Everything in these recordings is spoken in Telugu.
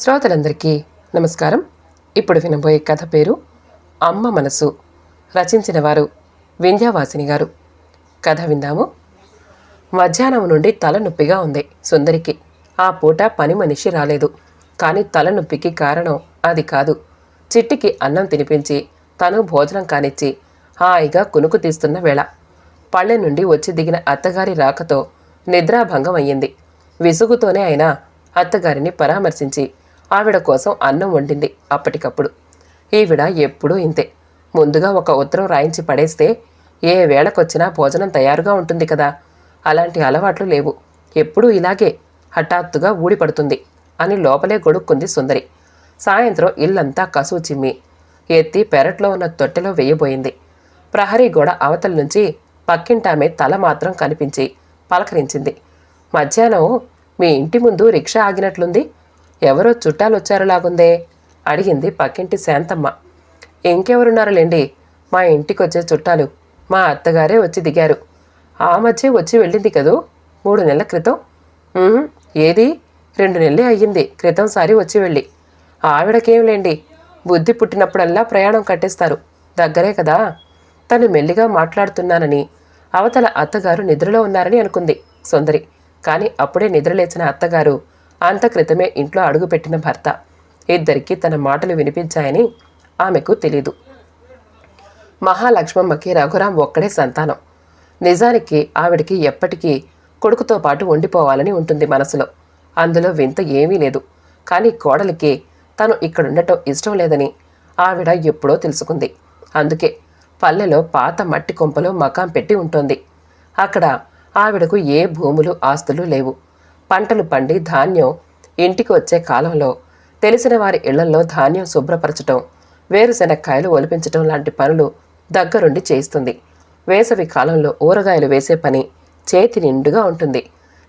శ్రోతలందరికీ నమస్కారం. ఇప్పుడు వినబోయే కథ పేరు అమ్మ మనసు. రచించిన వారు వింధ్యావాసిని గారు. కథ విందాము. మధ్యాహ్నం నుండి తలనొప్పిగా ఉంది సుందరికి. ఆ పూట పని మనిషి రాలేదు. కానీ తలనొప్పికి కారణం అది కాదు. చిట్టికి అన్నం తినిపించి తను భోజనం కానిచ్చి హాయిగా కునుకు తీస్తున్న వేళ. పళ్ళె నుండి వచ్చి దిగిన అత్తగారి రాకతో నిద్రాభంగం అయ్యింది విసుగుతోనే అయినా అత్తగారిని పరామర్శించి ఆవిడ కోసం అన్నం వండింది అప్పటికప్పుడు. ఈవిడ ఎప్పుడూ ఇంతే. ముందుగా ఒక ఉత్తరం రాయించి పడేస్తే ఏ వేళకొచ్చినా భోజనం తయారుగా ఉంటుంది కదా? అలాంటి అలవాట్లు లేవు. ఎప్పుడూ ఇలాగే హఠాత్తుగా ఊడిపడుతుంది అని లోపలే గొడుక్కుంది సుందరి. సాయంత్రం ఇల్లంతా కసువు చిమ్మి ఎత్తి పెరట్లో ఉన్న తొట్టెలో వేయబోయింది. ప్రహరీ గోడ అవతల నుంచి పక్కింటామె తల మాత్రం కనిపించి పలకరించింది. మధ్యాహ్నం మీ ఇంటి ముందు రిక్షా ఆగినట్లుంది? ఎవరో చుట్టాలొచ్చారులాగుందే అడిగింది పక్కింటి శాంతమ్మ. ఇంకెవరున్నారులేండి? మా ఇంటికి వచ్చే చుట్టాలు మా అత్తగారే వచ్చి దిగారు. ఆ మధ్య వచ్చి వెళ్ళింది కదూ? మూడు నెలల క్రితం? ఏది? రెండు నెలలే అయ్యింది క్రితం సారి వచ్చి వెళ్ళి. ఆవిడకేం లేండి బుద్ధి పుట్టినప్పుడల్లా ప్రయాణం కట్టేస్తారు. దగ్గరే కదా? తను మెల్లిగా మాట్లాడుతున్నానని అవతల అత్తగారు నిద్రలో ఉన్నారని అనుకుంది సుందరి. కానీ అప్పుడే నిద్రలేచిన అత్తగారు అంత క్రితమే ఇంట్లో అడుగుపెట్టిన భర్త. ఇద్దరికీ తన మాటలు వినిపించాయని ఆమెకు తెలీదు. మహాలక్ష్మమ్మకి రఘురాం ఒక్కడే సంతానం. నిజానికి ఆవిడికి ఎప్పటికీ కొడుకుతో పాటు ఉండిపోవాలని ఉంటుంది మనసులో. అందులో వింత ఏమీ లేదు. కానీ కోడలికి తను ఇక్కడుండటం ఇష్టం లేదని ఆవిడ ఎప్పుడో తెలుసుకుంది. అందుకే పల్లెలో పాత మట్టి కొంపలో మకాం పెట్టి ఉంటుంది. అక్కడ ఆవిడకు ఏ భూములు ఆస్తులు లేవు. పంటలు పండి ధాన్యం ఇంటికి వచ్చే కాలంలో తెలిసిన వారి ఇళ్ళలో ధాన్యం శుభ్రపరచటం వేరుశెనక్కాయలు ఒలిపించటం లాంటి పనులు దగ్గరుండి చేయిస్తుంది. వేసవి కాలంలో ఊరగాయలు వేసే పని చేతి నిండుగా ఉంటుంది.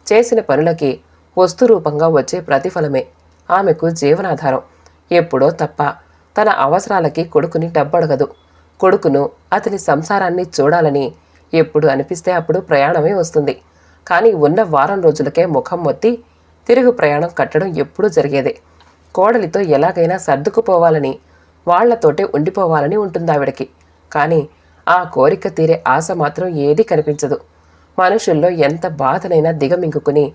చేసిన పనులకి వస్తు రూపంగా వచ్చే ప్రతిఫలమే ఆమెకు జీవనాధారం. ఎప్పుడో తప్ప తన అవసరాలకి కొడుకుని డబ్బడగదు. కొడుకును అతని సంసారాన్ని చూడాలని ఎప్పుడు అనిపిస్తే అప్పుడు ప్రయాణమే వస్తుంది. కానీ ఉన్న వారం రోజులకే ముఖం మొత్తి తిరుగు ప్రయాణం కట్టడం ఎప్పుడూ జరిగేదే. కోడలితో ఎలాగైనా సర్దుకుపోవాలని వాళ్ళతోటే ఉండిపోవాలని ఉంటుంది ఆవిడకి కానీ ఆ కోరిక తీరే ఆశ మాత్రం ఏదీ కనిపించదు. మనుషుల్లో ఎంత బాధనైనా దిగమింగుకుని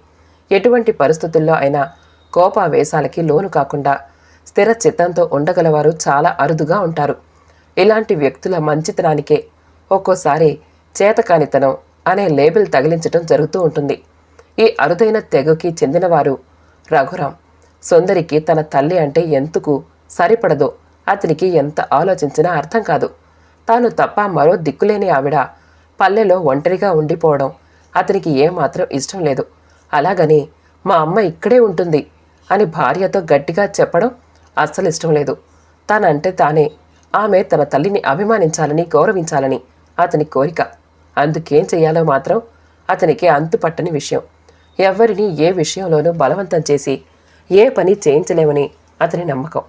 ఎటువంటి పరిస్థితుల్లో అయినా కోపావేశాలకి లోను కాకుండా స్థిర చిత్తంతో ఉండగలవారు చాలా అరుదుగా ఉంటారు. ఇలాంటి వ్యక్తుల మంచితనానికే ఒక్కోసారి చేతకానితనం అనే లేబుల్ తగిలించటం జరుగుతూ ఉంటుంది. ఈ అరుదైన తెగకి చెందినవారు రఘురాం. సుందరికి తన తల్లి అంటే ఎందుకు సరిపడదో అతనికి ఎంత ఆలోచించినా అర్థం కాదు. తాను తప్ప మరో దిక్కులేని ఆవిడ పల్లెలో ఒంటరిగా ఉండిపోవడం అతనికి ఏమాత్రం ఇష్టం లేదు. అలాగని మా అమ్మ ఇక్కడే ఉంటుంది అని భార్యతో గట్టిగా చెప్పడం అస్సలు ఇష్టం లేదు. తనంటే తానే ఆమె తన తల్లిని అభిమానించాలని గౌరవించాలని అతని కోరిక. అందుకేం చేయాలో మాత్రం అతనికి అంతుపట్టని విషయం. ఎవ్వరిని ఏ విషయంలోనూ బలవంతం చేసి ఏ పని చేయించలేమని అతని నమ్మకం.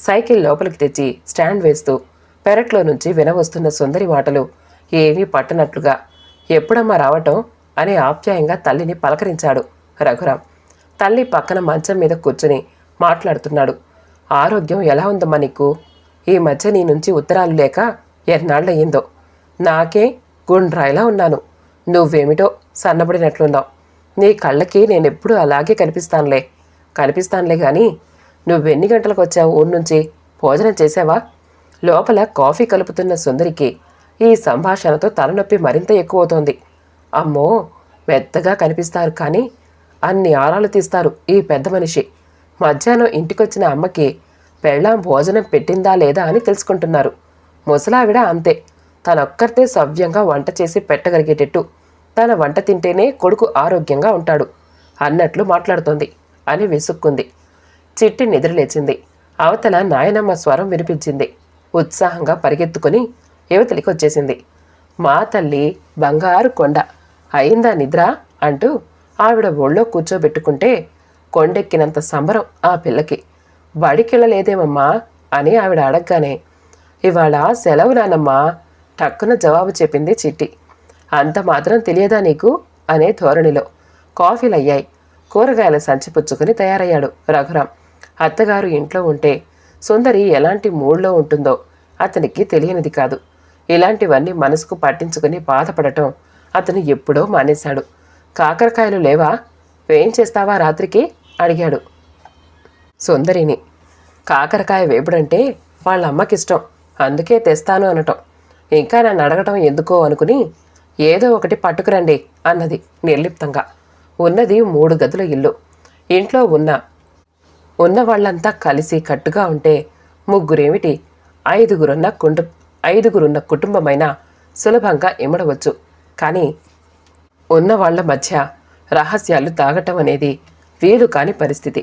సైకిల్ లోపలికి తెచ్చి స్టాండ్ వేస్తూ పెరట్లో నుంచి వినవస్తున్న సుందరి మాటలు ఏమీ పట్టనట్లుగా ఎప్పుడమ్మా రావటం? అని ఆప్యాయంగా తల్లిని పలకరించాడు రఘురాం. తల్లి పక్కన మంచం మీద కూర్చుని మాట్లాడుతున్నాడు. ఆరోగ్యం ఎలా ఉందమ్మా నీకు? ఈ మధ్య నీ నుంచి ఉత్తరాలు లేక ఎన్నాళ్ళయ్యిందో? నాకే గుండ్రాయిలా ఉన్నాను. నువ్వేమిటో సన్నబడినట్లున్నావు. నీ కళ్ళకి నేనెప్పుడు అలాగే కనిపిస్తానులే. కనిపిస్తానులే కానీ నువ్వెన్ని గంటలకు వచ్చావు ఊరు నుంచి? భోజనం చేసావా? లోపల కాఫీ కలుపుతున్న సుందరికి ఈ సంభాషణతో తలనొప్పి మరింత ఎక్కువవుతోంది. అమ్మో! మెత్తగా కనిపిస్తారు కానీ అన్ని ఆరాలు తీస్తారు ఈ పెద్ద మనిషి. మధ్యాహ్నం ఇంటికొచ్చిన అమ్మకి పెళ్ళాం భోజనం పెట్టిందా లేదా అని తెలుసుకుంటున్నారు. ముసలావిడ అంతే. తనొక్కరితే సవ్యంగా వంట చేసి పెట్టగలిగేటట్టు. తన వంట తింటేనే కొడుకు ఆరోగ్యంగా ఉంటాడు అన్నట్లు మాట్లాడుతోంది అని విసుక్కుంది. చిట్టి నిద్రలేచింది అవతల నాయనమ్మ స్వరం వినిపించింది. ఉత్సాహంగా పరిగెత్తుకుని యువతలికి వచ్చేసింది. మా తల్లి బంగారు కొండ అయిందా నిద్ర అంటూ ఆవిడ ఒళ్ళో కూర్చోబెట్టుకుంటే కొండెక్కినంత సంబరం ఆ పిల్లకి. బడికెళ్ళలేదేమమ్మా అని ఆవిడ అడగగానే ఇవాళ సెలవు నానమ్మా టక్కున జవాబు చెప్పింది చిట్టి. అంత మాత్రం తెలియదా నీకు? అనే ధోరణిలో కాఫీలయ్యాయి. కూరగాయల సంచి పుచ్చుకుని తయారయ్యాడు రఘురాం. అత్తగారు ఇంట్లో ఉంటే సుందరి ఎలాంటి మూడ్లో ఉంటుందో అతనికి తెలియనిది కాదు. ఇలాంటివన్నీ మనసుకు పట్టించుకుని బాధపడటం అతను ఎప్పుడో మానేశాడు. కాకరకాయలు లేవా? వేయించేస్తావా రాత్రికి? అడిగాడు సుందరిని. కాకరకాయ వేపుడంటే వాళ్ళ అమ్మకిష్టం. అందుకే తెస్తాను అనటం. ఇంకా నన్ను అడగటం ఎందుకో అనుకుని ఏదో ఒకటి పట్టుకురండి అన్నది నిర్లిప్తంగా. ఉన్నది మూడు గదుల ఇల్లు. ఇంట్లో ఉన్న ఉన్న వాళ్ళంతా కలిసి కట్టుగా ఉంటే ముగ్గురేమిటి? ఐదుగురున్న కుండు ఐదుగురున్న కుటుంబమైన సులభంగా ఇమడవచ్చు. కానీ ఉన్న వాళ్ళ మధ్య రహస్యాలు తాగటం అనేది వీలు కాని పరిస్థితి.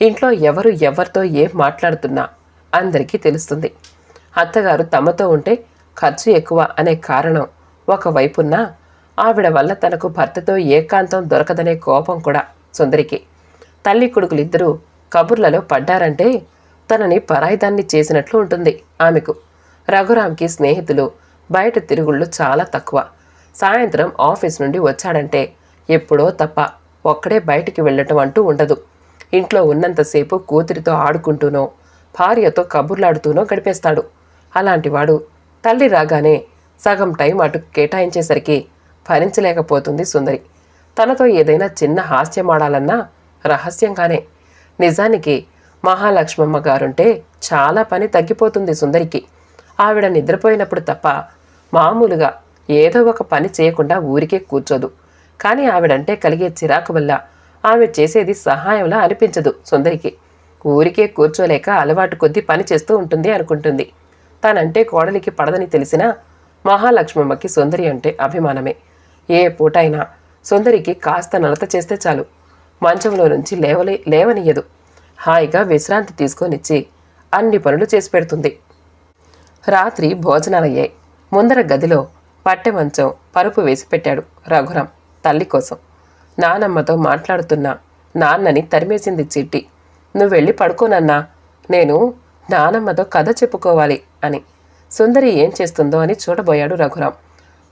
ఇంట్లో ఎవరు ఎవరితో ఏం మాట్లాడుతున్నా అందరికీ తెలుస్తుంది. అత్తగారు తమతో ఉంటే ఖర్చు ఎక్కువ అనే కారణం ఒకవైపున్నా ఆవిడ వల్ల తనకు భర్తతో ఏకాంతం దొరకదనే కోపం కూడా సుందరికి. తల్లి కొడుకులిద్దరూ కబుర్లలో పడ్డారంటే తనని పరాయిదాన్ని చేసినట్లు ఉంటుంది ఆమెకు. రఘురామ్కి స్నేహితులు బయట తిరుగుళ్ళు చాలా తక్కువ. సాయంత్రం ఆఫీస్ నుండి వచ్చాడంటే ఎప్పుడో తప్ప ఒక్కడే బయటికి వెళ్ళటం అంటూ ఉండదు. ఇంట్లో ఉన్నంతసేపు కూతురితో ఆడుకుంటూనో భార్యతో కబుర్లాడుతూనో గడిపేస్తాడు. అలాంటివాడు తల్లి రాగానే సగం టైం అటు కేటాయించేసరికి భరించలేకపోతుంది సుందరి. తనతో ఏదైనా చిన్న హాస్యమాడాలన్నా రహస్యంగానే. నిజానికి మహాలక్ష్మమ్మ గారుంటే చాలా పని తగ్గిపోతుంది సుందరికి. ఆవిడ నిద్రపోయినప్పుడు తప్ప మామూలుగా ఏదో ఒక పని చేయకుండా ఊరికే కూర్చోదు. కానీ ఆవిడంటే కలిగే చిరాకు వల్ల ఆమె చేసేది సహాయంలా అనిపించదు సుందరికి. ఊరికే కూర్చోలేక అలవాటు కొద్దీ పని చేస్తూ ఉంటుంది అనుకుంటుంది. తనంటే కోడలికి పడదని తెలిసినా మహాలక్ష్మమ్మకి సుందరి అంటే అభిమానమే. ఏ పూటైనా సుందరికి కాస్త నలత చేస్తే చాలు. మంచంలో నుంచి లేవలే లేవనియదు. హాయిగా విశ్రాంతి తీసుకొనిచ్చి అన్ని పనులు చేసి పెడుతుంది. రాత్రి భోజనాలయ్యాయి. ముందర గదిలో పట్టె మంచం పరుపు వేసి పెట్టాడు రఘురాం తల్లి కోసం. నానమ్మతో మాట్లాడుతున్న నాన్నని తరిమేసింది చిట్టి నువ్వు వెళ్ళి పడుకోనన్నా. నేను నానమ్మతో కథ చెప్పుకోవాలి. అని. సుందరి ఏం చేస్తుందో అని చూడబోయాడు రఘురాం.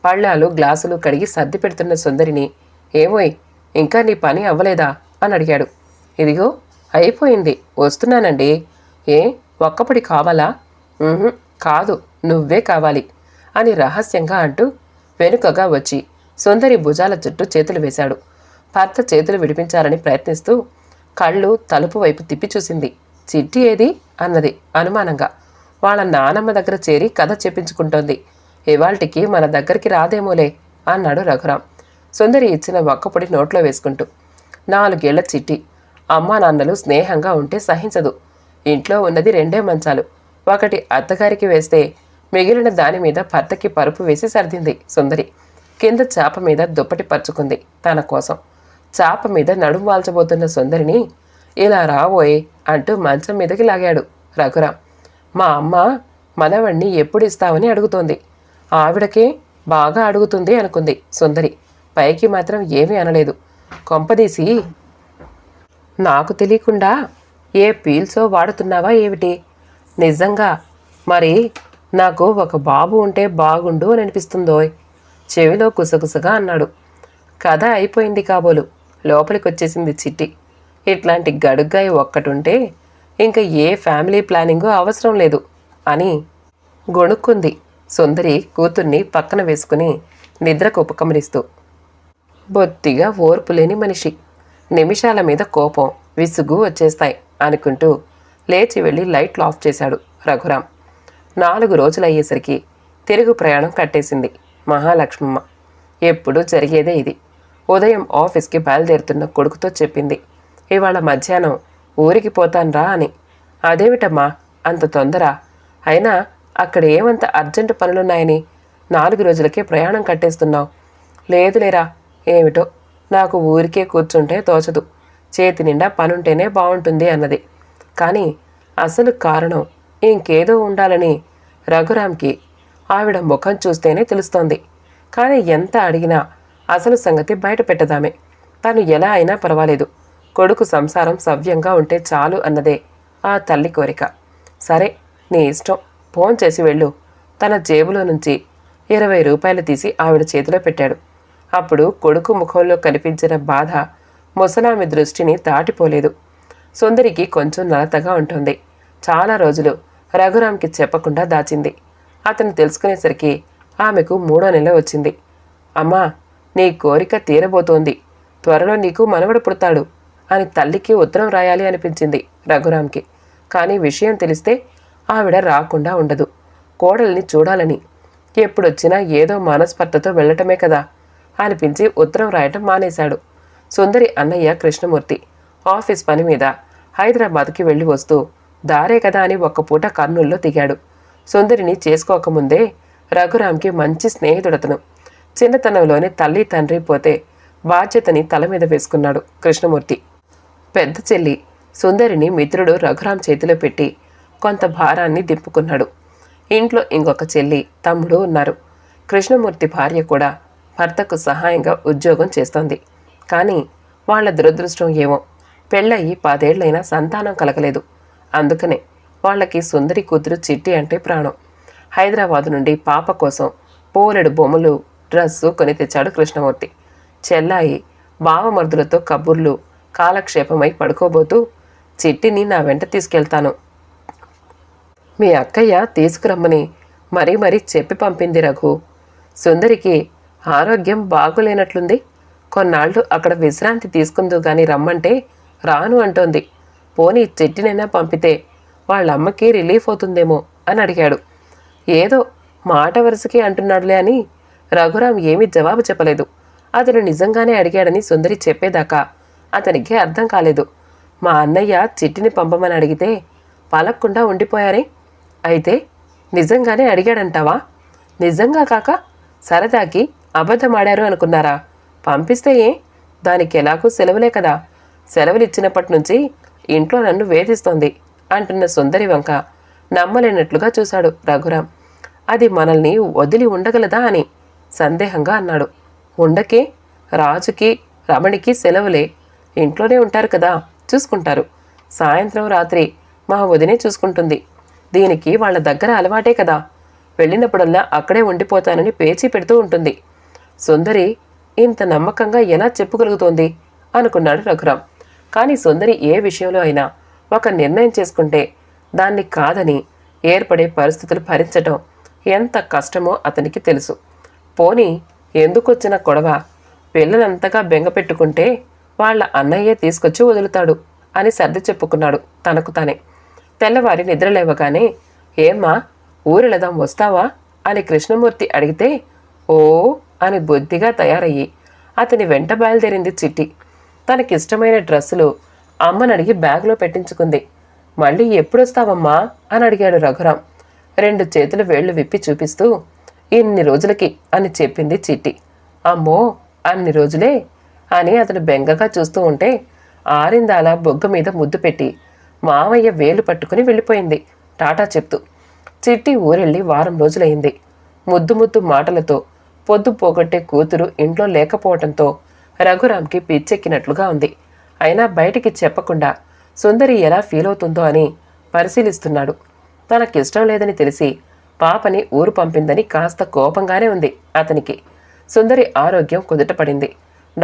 పళ్ళాలు గ్లాసులు కడిగి సర్ది పెడుతున్న సుందరిని ఏమోయ్ ఇంకా నీ పని అవ్వలేదా? అని అడిగాడు. ఇదిగో అయిపోయింది వస్తున్నానండి. ఏ ఒక్కపడి కావాలా? కాదు నువ్వే కావాలి అని రహస్యంగా అంటూ వెనుకగా వచ్చి సుందరి భుజాల చుట్టూ చేతులు వేశాడు. భర్త చేతులు విడిపించాలని ప్రయత్నిస్తూ కళ్ళు తలుపు వైపు తిప్పి చూసింది. చిట్టి ఏది? అన్నది అనుమానంగా. వాళ్ళ నానమ్మ దగ్గర చేరి కథ చెప్పించుకుంటోంది. ఇవాల్టికి మన దగ్గరికి రాదేమోలే అన్నాడు రఘురాం. సుందరి ఇచ్చిన ఒక్కపొడి నోట్లో వేసుకుంటూ. నాలుగేళ్ళ చిట్టి. అమ్మా నాన్నలు స్నేహంగా ఉంటే సహించదు. ఇంట్లో ఉన్నది రెండే మంచాలు. ఒకటి అత్తగారికి వేస్తే మిగిలిన దాని మీద భర్తకి పరుపు వేసి సర్దింది సుందరి. కింద చాప మీద దుప్పటి పరుచుకుంది తన కోసం. చాప మీద నడుం వాల్చబోతున్న సుందరిని ఇలా రాబోయే అంటూ మంచం మీదకి లాగాడు రఘురాం. మా అమ్మ మనవణ్ణి ఎప్పుడు ఇస్తావని అడుగుతోంది. ఆవిడకే బాగా అడుగుతుంది అనుకుంది సుందరి. పైకి మాత్రం ఏమీ అనలేదు. కొంపదీసి నాకు తెలియకుండా ఏ పీల్సో వాడుతున్నావా ఏమిటి? నిజంగా మరి నాకు ఒక బాబు ఉంటే బాగుండు అని అనిపిస్తుందోయ్ చెవిలో కుసగుసగా అన్నాడు. కథ అయిపోయింది కాబోలు. లోపలికొచ్చేసింది చిట్టి. ఇట్లాంటి గడుగ్గాయి ఒక్కటుంటే ఇంకా ఏ ఫ్యామిలీ ప్లానింగు అవసరం లేదు అని గొణుక్కుంది సుందరి కూతుర్ని పక్కన వేసుకుని నిద్రకు ఉపకమరిస్తూ బొత్తిగా ఓర్పు లేని మనిషి. నిమిషాల మీద కోపం విసుగు వచ్చేస్తాయి అనుకుంటూ లేచి వెళ్ళి లైట్లు ఆఫ్ చేశాడు రఘురాం. నాలుగు రోజులయ్యేసరికి తిరుగు ప్రయాణం కట్టేసింది మహాలక్ష్మమ్మ. ఎప్పుడూ జరిగేదే ఇది. ఉదయం ఆఫీస్కి బయలుదేరుతున్న కొడుకుతో చెప్పింది. ఇవాళ మధ్యాహ్నం ఊరికి పోతాన్రా అని. అదేమిటమ్మా? అంత తొందర. అయినా అక్కడ ఏమంత అర్జెంటు పనులున్నాయని? నాలుగు రోజులకే ప్రయాణం కట్టేస్తున్నావు. లేదులేరా ఏమిటో? నాకు ఊరికే కూర్చుంటే తోచదు. చేతి నిండా పనుంటేనే బాగుంటుంది అన్నది. కానీ అసలు కారణం ఇంకేదో ఉండాలని రఘురామ్కి ఆవిడ ముఖం చూస్తేనే తెలుస్తోంది. కానీ ఎంత అడిగినా అసలు సంగతి బయట పెట్టదామే. తను ఎలా అయినా పర్వాలేదు. కొడుకు సంసారం సవ్యంగా ఉంటే చాలు అన్నదే ఆ తల్లి కోరిక. సరే నీ ఇష్టం. ఫోన్ చేసి వెళ్ళు. తన జేబులో నుంచి ఇరవై రూపాయలు తీసి ఆవిడ చేతిలో పెట్టాడు. అప్పుడు కొడుకు ముఖంలో కనిపించిన బాధ ముసలామె దృష్టిని దాటిపోలేదు. సుందరికి కొంచెం నలతగా ఉంటుంది. చాలా రోజులు రఘురామ్కి చెప్పకుండా దాచింది. అతను తెలుసుకునేసరికి ఆమెకు మూడో నెల వచ్చింది. అమ్మా నీ కోరిక తీరబోతోంది. త్వరలో నీకు మనవడు పుడతాడు. అని తల్లికి ఉత్తరం రాయాలి అనిపించింది రఘురామ్కి. కానీ విషయం తెలిస్తే ఆవిడ రాకుండా ఉండదు. కోడల్ని చూడాలని. ఎప్పుడొచ్చినా ఏదో మనస్పర్ధతో వెళ్ళటమే కదా అనిపించి ఉత్తరం రాయటం మానేశాడు. సుందరి అన్నయ్య కృష్ణమూర్తి ఆఫీస్ పని మీద హైదరాబాద్కి వెళ్ళి వస్తూ దారే కదా అని ఒక్క పూట కర్నూల్లో దిగాడు. సుందరిని చేసుకోకముందే రఘురామ్కి మంచి స్నేహితుడతను. చిన్నతనంలోనే తల్లి తండ్రి పోతే బాధ్యతని తల మీద వేసుకున్నాడు కృష్ణమూర్తి. పెద్ద చెల్లి. సుందరిని మిత్రుడు రఘురాం చేతిలో పెట్టి కొంత భారాన్ని దింపుకున్నాడు. ఇంట్లో ఇంకొక చెల్లి తమ్ముడు ఉన్నారు. కృష్ణమూర్తి భార్య కూడా భర్తకు సహాయంగా ఉద్యోగం చేస్తోంది. కానీ వాళ్ళ దురదృష్టం ఏమో. పెళ్ళయి పదేళ్ళైనా సంతానం కలగలేదు. అందుకనే వాళ్ళకి సుందరి కూతురు చిట్టి అంటే ప్రాణం. హైదరాబాద్ నుండి పాప కోసం పోలెడు బొమ్మలు డ్రస్సు కొని తెచ్చాడు కృష్ణమూర్తి. చెల్లాయి బావమర్దులతో కబుర్లు కాలక్షేపమై పడుకోబోతూ చిట్టిని నా వెంట తీసుకెళ్తాను. మీ అక్కయ్య తీసుకురమ్మని మరీ మరీ చెప్పి పంపింది రఘు. సుందరికి ఆరోగ్యం బాగోలేనట్లుంది. కొన్నాళ్ళు అక్కడ విశ్రాంతి తీసుకుందు గాని రమ్మంటే రాను అంటోంది. పోనీ చెట్టినైనా పంపితే వాళ్ళ అమ్మకి రిలీఫ్ అవుతుందేమో అని అడిగాడు. ఏదో మాట వరుసకి అంటున్నాడులే అని రఘురాం ఏమీ జవాబు చెప్పలేదు. అతను నిజంగానే అడిగాడని సుందరి చెప్పేదాకా అతనికి అర్థం కాలేదు. మా అన్నయ్య చిట్టిని పంపమని అడిగితే పలక్కుండా ఉండిపోయారే? అయితే నిజంగానే అడిగాడంటావా? నిజంగా కాక సరదాకి అబద్ధమాడారు అనుకున్నారా? పంపిస్తే ఏ? దానికి ఎలాగూ సెలవులే కదా. సెలవులు ఇచ్చినప్పటి నుంచి ఇంట్లో నన్ను వేధిస్తోంది అంటున్న సుందరి వంక నమ్మలేనట్లుగా చూశాడు రఘురాం. అది మనల్ని వదిలి ఉండగలదా అని సందేహంగా అన్నాడు. ఉండకే రాజుకి రమణికి సెలవులే. ఇంట్లోనే ఉంటారు కదా చూసుకుంటారు. సాయంత్రం రాత్రి మా వదినే చూసుకుంటుంది. దీనికి వాళ్ళ దగ్గర అలవాటే కదా. వెళ్ళినప్పుడల్లా అక్కడే ఉండిపోతానని పేచీ పెడుతూ ఉంటుంది. సుందరి ఇంత నమ్మకంగా ఎలా చెప్పుగలుగుతోంది? అనుకున్నాడు రఘురాం కానీ సుందరి ఏ విషయంలో అయినా ఒక నిర్ణయం చేసుకుంటే దాన్ని కాదని ఏర్పడే పరిస్థితులు భరించటం ఎంత కష్టమో అతనికి తెలుసు. పోనీ ఎందుకొచ్చిన గొడవ పిల్లలంతగా బెంగ పెట్టుకుంటే వాళ్ళ అన్నయ్యే తీసుకొచ్చి వదులుతాడు అని సర్ది చెప్పుకున్నాడు తనకు తానే. తెల్లవారి నిద్రలేవగానే ఏమ్మా ఊరెళదాం వస్తావా? అని కృష్ణమూర్తి అడిగితే ఓ అని బొద్దిగా తయారయ్యి అతని వెంట బయలుదేరింది చిట్టి. తనకిష్టమైన డ్రెస్సులు అమ్మనడిగి బ్యాగ్లో పెట్టించుకుంది. మళ్ళీ ఎప్పుడొస్తావమ్మా? అని అడిగాడు రఘురాం. రెండు చేతులు వేళ్ళు విప్పి చూపిస్తూ ఇన్ని రోజులకి అని చెప్పింది చిట్టి. అమ్మో అన్ని రోజులే? అని అతను బెంగగా చూస్తూ ఉంటే ఆరిందాల బొగ్గ మీద ముద్దు పెట్టి మామయ్య వేలు పట్టుకుని వెళ్ళిపోయింది. టాటా చెప్తూ చిట్టి ఊరెళ్ళి వారం రోజులైంది. ముద్దు ముద్దు మాటలతో పొద్దు పోగొట్టే కూతురు ఇంట్లో లేకపోవడంతో రఘురామ్కి పిచ్చెక్కినట్లుగా ఉంది. అయినా బయటికి చెప్పకుండా సుందరి ఎలా ఫీల్ అవుతుందో అని పరిశీలిస్తున్నాడు. తనకిష్టం లేదని తెలిసి పాపని ఊరు పంపిందని కాస్త కోపంగానే ఉంది అతనికి. సుందరి ఆరోగ్యం కుదుటపడింది.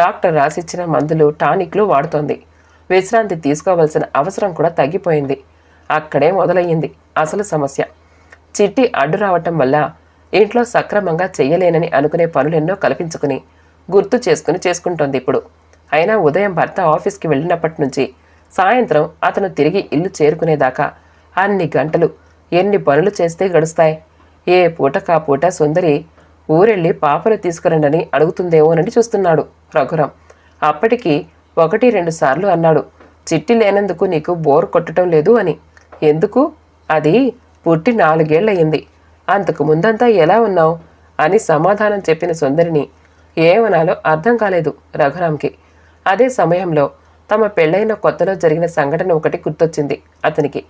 డాక్టర్ రాసిచ్చిన మందులు టానిక్లు వాడుతోంది. విశ్రాంతి తీసుకోవాల్సిన అవసరం కూడా తగ్గిపోయింది. అక్కడే మొదలయ్యింది అసలు సమస్య. చిట్టి అడ్డు రావటం వల్ల ఇంట్లో సక్రమంగా చెయ్యలేనని అనుకునే పనులెన్నో కల్పించుకుని గుర్తు చేసుకుని చేసుకుంటోంది ఇప్పుడు. అయినా ఉదయం భర్త ఆఫీస్కి వెళ్ళినప్పటి నుంచి సాయంత్రం అతను తిరిగి ఇల్లు చేరుకునేదాకా అన్ని గంటలు ఎన్ని పనులు చేస్తే గడుస్తాయి? ఏ పూట కా పూట సుందరి ఊరెళ్ళి పాపలు తీసుకురండని అడుగుతుందేమోనని చూస్తున్నాడు. రఘురాం. అప్పటికి ఒకటి రెండు సార్లు అన్నాడు. చిట్టి లేనందుకు నీకు బోర్ కొట్టడం లేదు అని. ఎందుకు? అది పుట్టి నాలుగేళ్ళయింది అంతకు ముందంతా ఎలా ఉన్నావు? అని సమాధానం చెప్పిన సుందరిని. ఏమనాలో అర్థం కాలేదు రఘురాంకి. అదే సమయంలో తమ పెళ్ళైన కొత్తలో జరిగిన సంఘటన ఒకటి గుర్తొచ్చింది అతనికి.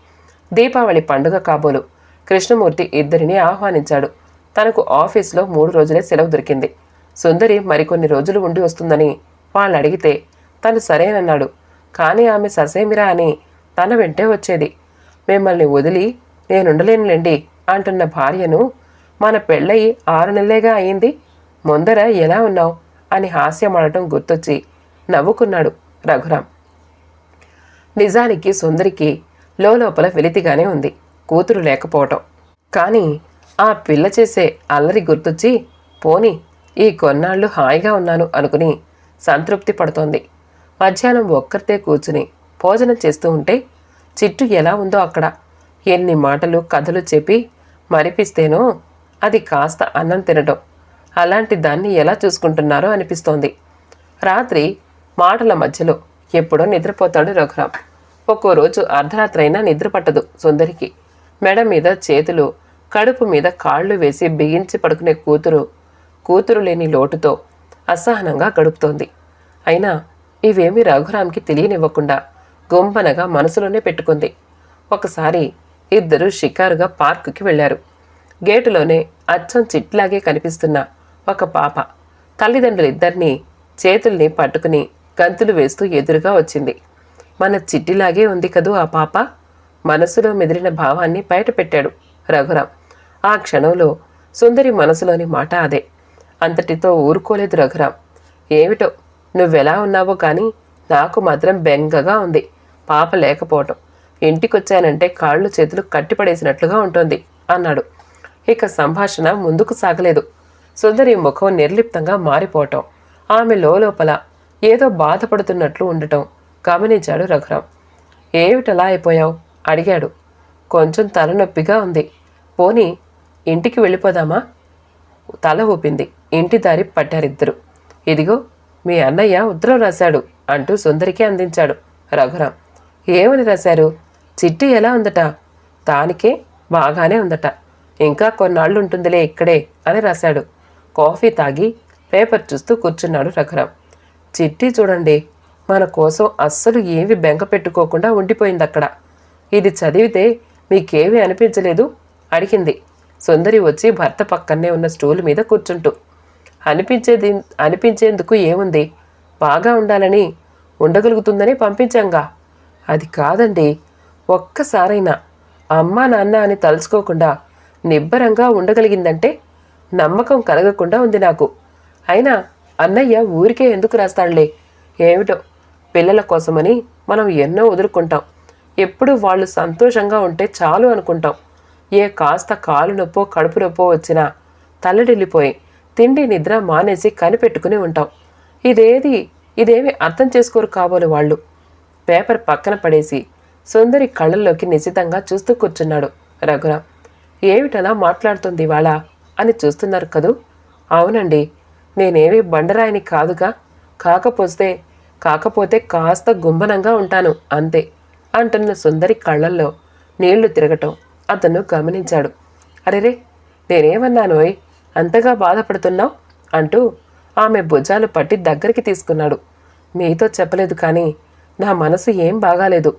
దీపావళి పండుగ కాబోలు. కృష్ణమూర్తి ఇద్దరిని ఆహ్వానించాడు. తనకు ఆఫీస్లో మూడు రోజులే సెలవు దొరికింది. సుందరి మరికొన్ని రోజులు ఉండి వస్తుందని వాళ్ళు అడిగితే తను సరేనన్నాడు. కానీ ఆమె ససేమిరా అని తన వెంటే వచ్చేది. మిమ్మల్ని వదిలి నేనుండలేనులేండి అంటున్న భార్యను మన పెళ్ళయి ఆరు నెలలేగా అయింది. ముందర ఎలా ఉన్నావు? అని హాస్యమాడటం గుర్తొచ్చి నవ్వుకున్నాడు రఘురాం. నిజానికి సుందరికి లోపల వెలితిగానే ఉంది కూతురు లేకపోవటం. కానీ ఆ పిల్ల చేసే అల్లరి గుర్తొచ్చి పోని ఈ కొన్నాళ్ళు హాయిగా ఉన్నాను అనుకుని సంతృప్తి పడుతోంది. మధ్యాహ్నం ఒక్కరితే కూర్చుని భోజనం చేస్తూ ఉంటే చిట్టు ఎలా ఉందో అక్కడ. ఎన్ని మాటలు కథలు చెప్పి మరిపిస్తేనో అది కాస్త అన్నం తినడం. అలాంటి దాన్ని ఎలా చూసుకుంటున్నారో అనిపిస్తోంది. రాత్రి మాటల మధ్యలో ఎప్పుడో నిద్రపోతాడు రఘురాం. ఒక్కో రోజు అర్ధరాత్రి అయినా నిద్ర పట్టదు సుందరికి. మెడ మీద చేతులు కడుపు మీద కాళ్ళు వేసి బిగించి పడుకునే కూతురు కూతురు లేని లోటుతో అసహనంగా గడుపుతోంది. అయినా ఇవేమీ రఘురామ్కి తెలియనివ్వకుండా గుంపనగా మనసులోనే పెట్టుకుంది. ఒకసారి ఇద్దరు షికారుగా పార్కుకి వెళ్ళారు గేటులోనే అచ్చం చిట్లాగే కనిపిస్తున్న ఒక పాప తల్లిదండ్రులిద్దరినీ చేతుల్ని పట్టుకుని గంతులు వేస్తూ ఎదురుగా వచ్చింది. మన చిట్టిలాగే ఉంది కదూ ఆ పాప? మనసులో మెదిలిన భావాన్ని బయటపెట్టాడు రఘురాం ఆ క్షణంలో సుందరి మనసులోని మాట అదే. అంతటితో ఊరుకోలేదు రఘురాం. ఏమిటో? నువ్వెలా ఉన్నావో కానీ నాకు మాత్రం బెంగగా ఉంది. పాప లేకపోవటం. ఇంటికొచ్చానంటే కాళ్ళు చేతులు కట్టిపడేసినట్లుగా ఉంటుంది అన్నాడు. ఇక సంభాషణ ముందుకు సాగలేదు. సుందరి ముఖం నిర్లిప్తంగా మారిపోవటం. ఆమె లోపల ఏదో బాధపడుతున్నట్లు ఉండటం గమనించాడు రఘురాం. ఏమిటలా అయిపోయావు? అడిగాడు. కొంచెం తలనొప్పిగా ఉంది. పోనీ ఇంటికి వెళ్ళిపోదామా? తల ఊపింది. ఇంటి దారి పట్టారిద్దరు ఇదిగో మీ అన్నయ్య ఉత్తరం రాశాడు అంటూ సుందరికి అందించాడు రఘురాం. ఏమని రాశారు? చిట్టి ఎలా ఉందట? తానికే బాగానే ఉందట. ఇంకా కొన్నాళ్ళు ఉంటుందిలే ఇక్కడే అని రాశాడు. కాఫీ తాగి పేపర్ చూస్తూ కూర్చున్నాడు రఘురాం. చిట్టి చూడండి మన కోసం అస్సలు ఏవి బెంగ పెట్టుకోకుండా ఉండిపోయింది అక్కడ ఇది చదివితే మీకేమీ అనిపించలేదు? అడిగింది. సుందరి వచ్చి భర్త పక్కనే ఉన్న స్టూల్ మీద కూర్చుంటూ అనిపించేది అనిపించేందుకు ఏముంది? బాగా ఉండాలని ఉండగలుగుతుందని పంపించాంగా. అది కాదండి ఒక్కసారైనా అమ్మా నాన్న అని తలుచుకోకుండా నిబ్బరంగా ఉండగలిగిందంటే నమ్మకం కలగకుండా ఉంది నాకు. అయినా అన్నయ్య ఊరికే ఎందుకు రాస్తాడులే? ఏమిటో పిల్లల కోసమని మనం ఎన్నో వదులుకుంటాం. ఎప్పుడు వాళ్ళు సంతోషంగా ఉంటే చాలు అనుకుంటాం. ఏ కాస్త కాలు నొప్పో కడుపు నొప్పో వచ్చినా తల్లడిల్లిపోయి తిండి నిద్ర మానేసి కనిపెట్టుకుని ఉంటాం. ఇదేది ఇదేమి అర్థం చేసుకోరు కాబోలు వాళ్ళు. పేపర్ పక్కన పడేసి సుందరి కళ్ళల్లోకి నిశితంగా చూస్తూ కూర్చున్నాడు రఘురాం. ఏమిటలా మాట్లాడుతుంది ఇవాళ అని చూస్తున్నారు కదూ? అవునండి నేనేమి బండరాయిని కాదుగా. కాకపోతే కాకపోతే కాస్త గుంభనంగా ఉంటాను అంతే అంటున్న సుందరి కళ్ళల్లో నీళ్ళు తిరగటం. అతను గమనించాడు. అరెరే నేనేమన్నానోయ్? అంతగా బాధపడుతున్నావు? అంటూ ఆమె భుజాలు పట్టి దగ్గరికి తీసుకున్నాడు. మీతో చెప్పలేదు కానీ నా మనసు ఏం బాగాలేదు.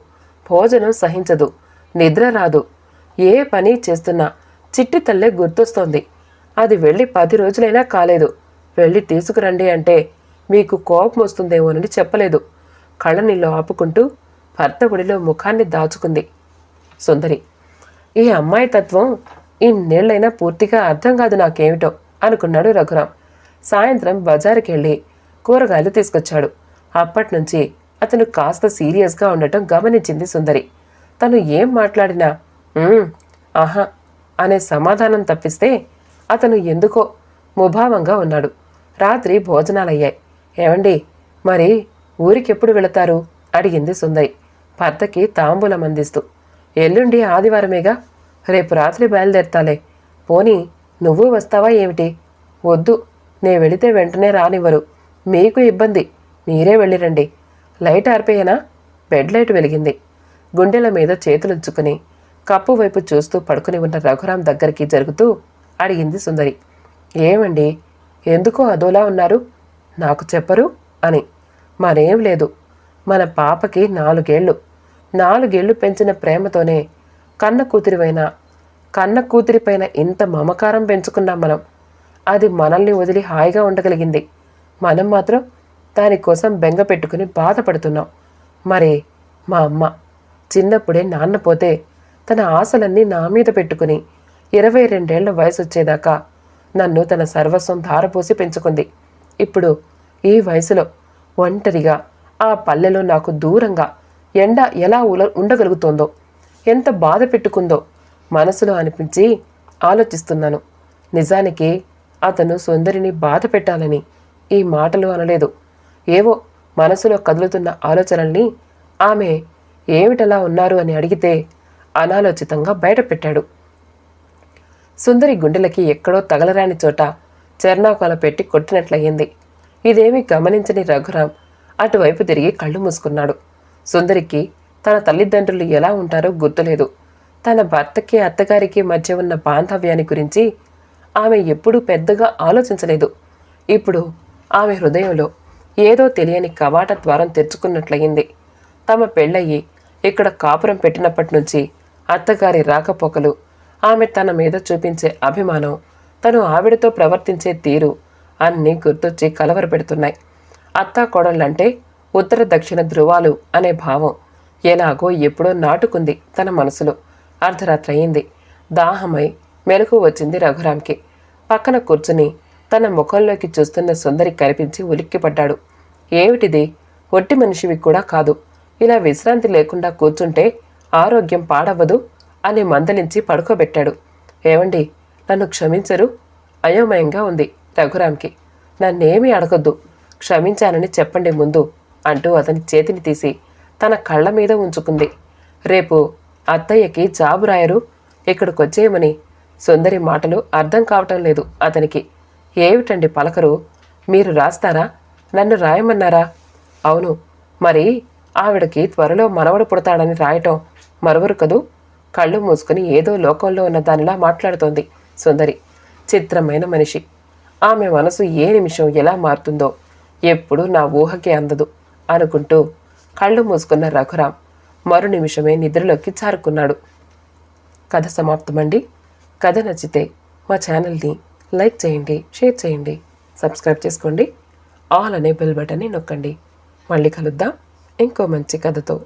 భోజనం సహించదు నిద్ర రాదు. ఏ పని చేస్తున్నా చిట్టి తల్లే గుర్తొస్తోంది. అది వెళ్ళి పది రోజులైనా కాలేదు. వెళ్ళి తీసుకురండి అంటే మీకు కోపం వస్తుందేమోనని చెప్పలేదు. కళ్ళనిలో ఆపుకుంటూ భర్త గుడిలో ముఖాన్ని దాచుకుంది. సుందరి ఈ అమ్మాయి తత్వం ఇన్నేళ్ళైనా పూర్తిగా అర్థం కాదు నాకేమిటో అనుకున్నాడు రఘురాం సాయంత్రం బజారుకి వెళ్ళి కూరగాయలు తీసుకొచ్చాడు. అప్పటి నుంచి అతను కాస్త సీరియస్గా ఉండటం గమనించింది సుందరి. తను ఏం మాట్లాడినా ఆహా అనే సమాధానం తప్పిస్తే అతను ఎందుకో ముభావంగా ఉన్నాడు. రాత్రి భోజనాలయ్యాయి. ఏమండి మరి ఊరికెప్పుడు వెళతారు? అడిగింది సుందరి. భర్తకి తాంబూలం అందిస్తూ. ఎల్లుండి ఆదివారమేగా? రేపు రాత్రి బయలుదేరతాలే. పోనీ నువ్వు వస్తావా ఏమిటి? వద్దు. నే వెళితే వెంటనే రానివ్వరు. మీకు ఇబ్బంది. మీరే వెళ్ళిరండి. లైట్ ఆర్పేయనా? బెడ్ లైట్ వెలిగింది. గుండెల మీద చేతులుంచుకుని కప్పు వైపు చూస్తూ పడుకుని ఉన్న రఘురాం దగ్గరికి జరుగుతూ అడిగింది సుందరి. ఏమండి? ఎందుకో అదోలా ఉన్నారు? నాకు చెప్పరు అని. మరేం లేదు. మన పాపకి నాలుగేళ్ళు నాలుగేళ్ళు పెంచిన ప్రేమతోనే కన్న కూతురివైన కన్న కూతురిపైన ఇంత మమకారం పెంచుకున్నాం మనం అది మనల్ని వదిలి హాయిగా ఉండగలిగింది. మనం మాత్రం దానికోసం బెంగ పెట్టుకుని బాధపడుతున్నాం. మరి మా అమ్మ చిన్నప్పుడే నాన్న పోతే తన ఆశలన్నీ నా మీద పెట్టుకుని ఇరవై రెండేళ్ళ వయసు వచ్చేదాకా నన్ను తన సర్వస్వం ధారపోసి పెంచుకుంది. ఇప్పుడు ఈ వయసులో ఒంటరిగా ఆ పల్లెలో నాకు దూరంగా ఎండ ఎలా ఉల ఉండగలుగుతోందో ఎంత బాధ పెట్టుకుందో మనసులో అనిపించి ఆలోచిస్తున్నాను. నిజానికి అతను సుందరిని బాధ పెట్టాలని ఈ మాటలు అనలేదు. ఏవో మనసులో కదులుతున్న ఆలోచనల్ని ఆమె ఏమిటలా ఉన్నారు అని అడిగితే అనాలోచితంగా బయటపెట్టాడు. సుందరి గుండెలకి ఎక్కడో తగలరాని చోట చర్నాకాల పెట్టి కొట్టినట్లయింది. ఇదేమీ గమనించని రఘురాం అటువైపు తిరిగి కళ్ళు మూసుకున్నాడు. సుందరికి తన తల్లిదండ్రులు ఎలా ఉంటారో గుర్తులేదు. తన భర్తకి అత్తగారికి మధ్య ఉన్న బాంధవ్యాన్ని గురించి ఆమె ఎప్పుడూ పెద్దగా ఆలోచించలేదు. ఇప్పుడు ఆమె హృదయంలో ఏదో తెలియని కవాట ద్వారం తెరుచుకున్నట్లయింది. తమ పెళ్ళయి ఇక్కడ కాపురం పెట్టినప్పటి నుంచి అత్తగారి రాకపోకలు ఆమె తన మీద చూపించే అభిమానం తను ఆవిడతో ప్రవర్తించే తీరు అన్నీ గుర్తొచ్చి కలవరపెడుతున్నాయి. అత్తా కోడళ్ళంటే ఉత్తర దక్షిణ ధృవాలు అనే భావం. ఎలాగో ఎప్పుడో నాటుకుంది తన మనసులో. అర్ధరాత్రి అయింది. దాహమై మెలకు వచ్చింది రఘురామ్కి. పక్కన కూర్చుని తన ముఖంలోకి చూస్తున్న సుందరి కనిపించి ఉలిక్కిపడ్డాడు. ఏమిటిది? ఒట్టి మనిషివి కూడా కాదు. ఇలా విశ్రాంతి లేకుండా కూర్చుంటే ఆరోగ్యం పాడవ్వదు అని మందలించి పడుకోబెట్టాడు. ఏమండి నన్ను క్షమించరు? అయోమయంగా ఉంది రఘురామ్కి. నన్నేమీ అడగొద్దు. క్షమించానని చెప్పండి ముందు. అంటూ అతని చేతిని తీసి తన కళ్ళ మీద ఉంచుకుంది. రేపు అత్తయ్యకి జాబు రాయరు. ఇక్కడికొచ్చేయమని సుందరి మాటలు అర్థం కావటం లేదు అతనికి. ఏమిటండి పలకరు? మీరు రాస్తారా? నన్ను రాయమన్నారా? అవును. మరి ఆవిడకి త్వరలో మనవడు పుడతాడని రాయటం మరొవరు కదూ కళ్ళు మూసుకుని ఏదో లోకంలో ఉన్న దానిలా మాట్లాడుతోంది సుందరి. చిత్రమైన మనిషి. ఆమె మనసు ఏ నిమిషం ఎలా మారుతుందో ఎప్పుడూ నా ఊహకే అందదు. అనుకుంటూ కళ్ళు మూసుకున్న రఘురాం మరు నిమిషమే నిద్రలోకి జారుకున్నాడు. కథ సమాప్తమండి. కథ నచ్చితే మా ఛానల్ని లైక్ చేయండి షేర్ చేయండి సబ్స్క్రైబ్ చేసుకోండి. ఆల్ అనే బెల్ బటన్ని నొక్కండి. మళ్ళీ కలుద్దాం. ఇంకో మంచి కథతో.